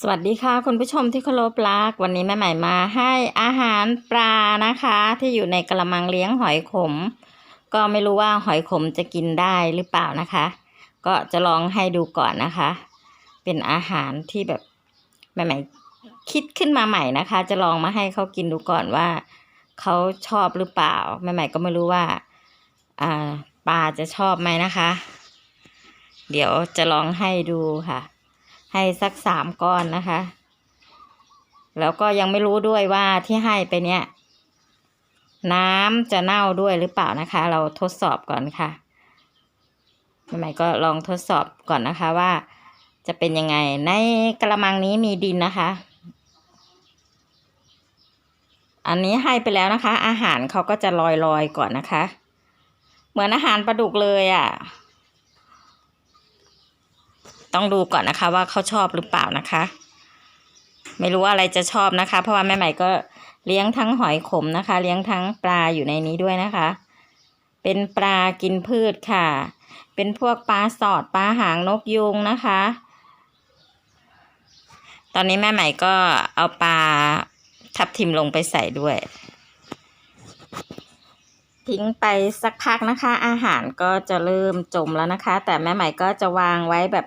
สวัสดีค่ะ คุณผู้ชมที่เคารพรัก วันนี้แม่ใหม่มาให้อาหารปลานะคะ ที่อยู่ในกระมังเลี้ยงหอยขม ก็ไม่รู้ว่าหอยขมจะกินได้หรือเปล่านะคะ ก็จะลองให้ดูก่อนนะคะ เป็นอาหารที่แบบแม่ใหม่คิดขึ้นมาใหม่นะคะ จะลองมาให้เขากินดูก่อนว่าเขาชอบหรือเปล่าแม่ใหม่ก็ไม่รู้ว่าอ่าปลาจะชอบไหมนะคะ เดี๋ยวจะลองให้ดูค่ะ ให้สักสามก้อนนะคะ แล้วก็ยังไม่รู้ด้วยว่าที่ให้ไปเนี่ย น้ำจะเน่าด้วยหรือเปล่านะคะ เราทดสอบก่อนค่ะใหม่ก็ลองทดสอบก่อนนะคะว่า จะเป็นยังไง ในกระมังนี้มีดินนะคะ อันนี้ให้ไปแล้วนะคะ อาหารเขาก็จะลอยลอยๆก่อนนะคะ เหมือนอาหารปลาดุกเลยอะ่ะ ต้องดูก่อนนะคะ ว่าเขาชอบหรือเปล่านะคะ ไม่รู้ว่าอะไรจะชอบนะคะ เพราะว่าแม่ใหม่ก็เลี้ยงทั้งหอยขมนะคะ เลี้ยงทั้งปลาอยู่ในนี้ด้วยนะคะ เป็นปลากินพืชค่ะ เป็นพวกปลาสอดปลาหางนกยุงนะคะ ตอนนี้แม่ใหม่ก็เอาปลาทับทิมลงไปใส่ด้วย ทิ้งไปสักพักนะคะ อาหารก็จะเริ่มจมแล้วนะคะ แต่แม่ใหม่ก็จะวางไว้แบบ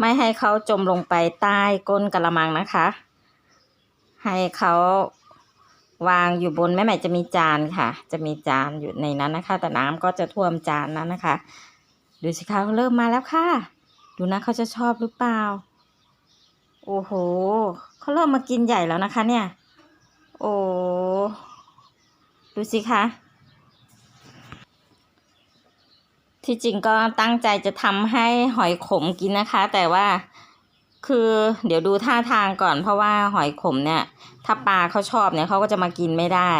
ไม่ให้เขาจมลงไปใต้ก้นกระมังนะคะ ให้เขาวางอยู่บนแม่ใหม่จะมีจานค่ะ จะมีจานอยู่ในนั้นนะคะ แต่น้ำก็จะท่วมจานนั้นนะคะ ดูสิคะเขาเริ่มมาแล้วค่ะ ดูนะเขาจะชอบหรือเปล่า โอ้โหเขาเริ่มมากินใหญ่แล้วนะคะเนี่ย โอ้ดูสิคะ ที่จริงก็ตั้งใจจะทำให้หอยขมกินนะคะ แต่ว่าคือเดี๋ยวดูท่าทางก่อน เพราะว่าหอยขมเนี่ย ถ้าปลาเขาชอบเนี่ยเขาก็จะมากินไม่ได้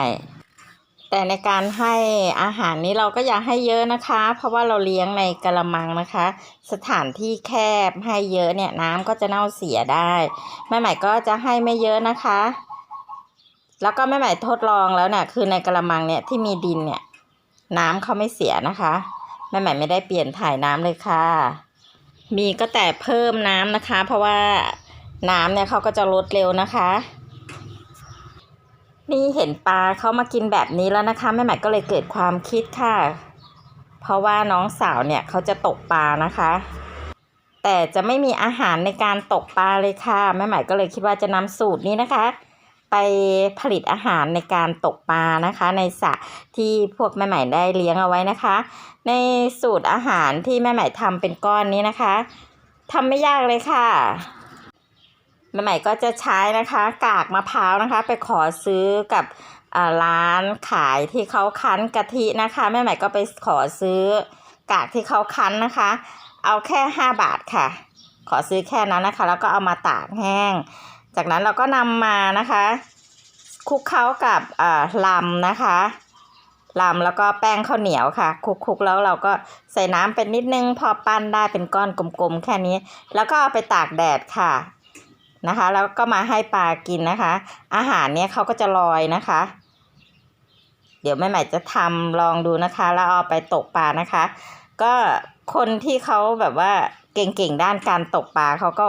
แต่ในการให้อาหารนี้เราก็อย่าให้เยอะนะคะ เพราะว่าเราเลี้ยงในกระมังนะคะ สถานที่แคบให้เยอะเนี่ยน้ำก็จะเน่าเสียได้แม่ใหม่ก็จะให้ไม่เยอะนะคะ แล้วก็แม่ใหม่ทดลองแล้วเนี่ยคือในกระมังเนี่ยที่มีดินเนี่ย น้ำเขาไม่เสียนะคะ แม่ใหม่ไม่ได้เปลี่ยนถ่ายน้ำเลยค่ะ มีก็แต่เพิ่มน้ำนะคะ เพราะว่าน้ำเนี่ยเขาก็จะลดเร็วนะคะ นี่เห็นปลาเขามากินแบบนี้แล้วนะคะแม่ใหม่ก็เลยเกิดความคิดค่ะ เพราะว่าน้องสาวเนี่ยเขาจะตกปลานะคะ แต่จะไม่มีอาหารในการตกปลาเลยค่ะแม่ใหม่ก็เลยคิดว่าจะนำสูตรนี้นะคะ ไปผลิตอาหารในการตกปลานะคะ ในสระที่พวกแม่ใหม่ได้เลี้ยงเอาไว้นะคะ ในสูตรอาหารที่แม่ใหม่ทำเป็นก้อนนี้นะคะทำไม่ยากเลยค่ะแม่ใหม่ก็จะใช้นะคะกากมะพร้าวนะคะ ไปขอซื้อกับร้านขายที่เขาคั้นกะทินะคะแม่ใหม่ก็ไปขอซื้อกากที่เขาคั้นนะคะ เอาแค่ห้าบาทค่ะ ขอซื้อแค่นั้นนะคะ แล้วก็เอามาตากแห้ง จากนั้นเราก็นำมานะคะคลุกเคล้ากับลำนะคะลำแล้วก็แป้งข้าวเหนียวค่ะคลุกๆแล้วเราก็ใส่น้ำเป็นนิดนึง พอปั้นได้เป็นก้อนกลมๆแค่นี้ แล้วก็เอาไปตากแดดค่ะนะคะ แล้วก็มาให้ปลากินนะคะ อาหารเนี้ยเขาก็จะลอยนะคะ เดี๋ยวแม่ใหม่จะทำลองดูนะคะ แล้วเอาไปตกปลานะคะ ก็คนที่เขาแบบว่าเก่งๆด้านการตกปลาเขาก็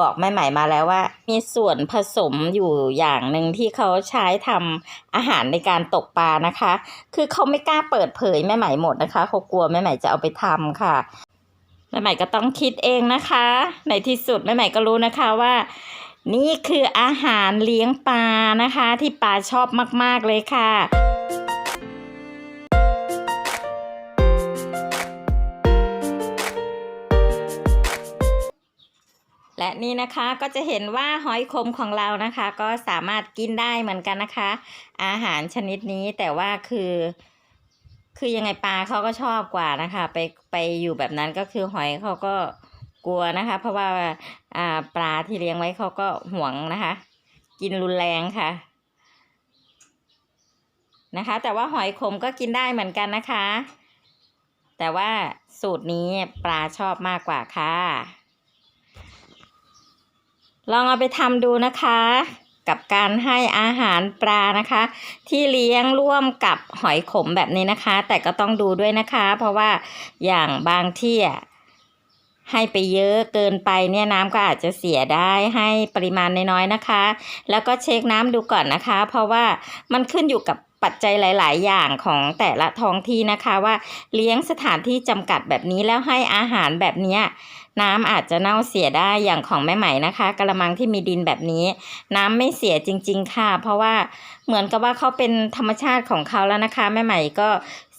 บอกแม่ใหม่มาแล้วว่า มีส่วนผสมอยู่อย่างหนึ่งที่เขาใช้ทำอาหารในการตกปลานะคะ คือเขาไม่กล้าเปิดเผยแม่ใหม่หมดนะคะเขากลัวแม่ใหม่จะเอาไปทำค่ะแม่ใหม่ก็ต้องคิดเองนะคะ ในที่สุดแม่ใหม่ก็รู้นะคะว่า นี่คืออาหารเลี้ยงปลานะคะ ที่ปลาชอบมาก ๆเลยค่ะ และนี่นะคะก็จะเห็นว่าหอยขมของเรานะคะ ก็สามารถกินได้เหมือนกันนะคะ อาหารชนิดนี้แต่ว่าคือ คือยังไงปลาเขาก็ชอบกว่านะคะ ไปไปอยู่แบบนั้นก็คือหอยเขาก็กลัวนะคะ เพราะว่าอ่าปลาที่เลี้ยงไว้เขาก็ห่วงนะคะ กินรุนแรงค่ะนะคะ แต่ว่าหอยขมก็กินได้เหมือนกันนะคะ แต่ว่าสูตรนี้ปลาชอบมากกว่าค่ะ ลองเอาไปทำดูนะคะ กับการให้อาหารปลานะคะ ที่เลี้ยงร่วมกับหอยขมแบบนี้นะคะ แต่ก็ต้องดูด้วยนะคะ เพราะว่าอย่างบางที่อะให้ไปเยอะเกินไปเนี่ยน้ำก็อาจจะเสียได้ให้ปริมาณน้อยๆนะคะ แล้วก็เช็คน้ำดูก่อนนะคะ เพราะว่ามันขึ้นอยู่กับปัจจัยหลาย ๆ อย่างของแต่ละท้องที่นะคะว่าเลี้ยงสถานที่จำกัดแบบนี้แล้วให้อาหารแบบเนี้ย น้ำอาจจะเน่าเสียได้อย่างของแม่ใหม่นะคะกระมังที่มีดินแบบนี้ น้ำไม่เสียจริง ๆ ค่ะ เพราะว่าเหมือนกับว่าเขาเป็นธรรมชาติของเขาแล้วนะคะ แม่ใหม่ก็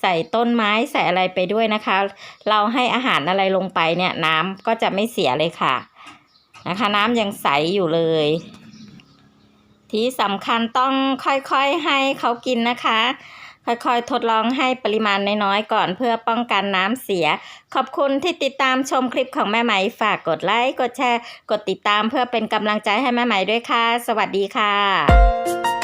ใส่ต้นไม้ใส่อะไรไปด้วยนะคะ เราให้อาหารอะไรลงไปเนี่ยน้ำก็จะไม่เสียเลยค่ะนะคะ น้ำยังใสอยู่เลย ที่สำคัญต้องค่อยๆให้เขากินนะคะ ค่อยๆ ทดลองให้ปริมาณน้อยๆ ก่อนเพื่อป้องกันน้ำเสีย ขอบคุณที่ติดตามชมคลิปของแม่ไหม ฝากกดไลค์ กดแชร์ กดติดตามเพื่อเป็นกำลังใจให้แม่ไหมด้วยค่ะ สวัสดีค่ะ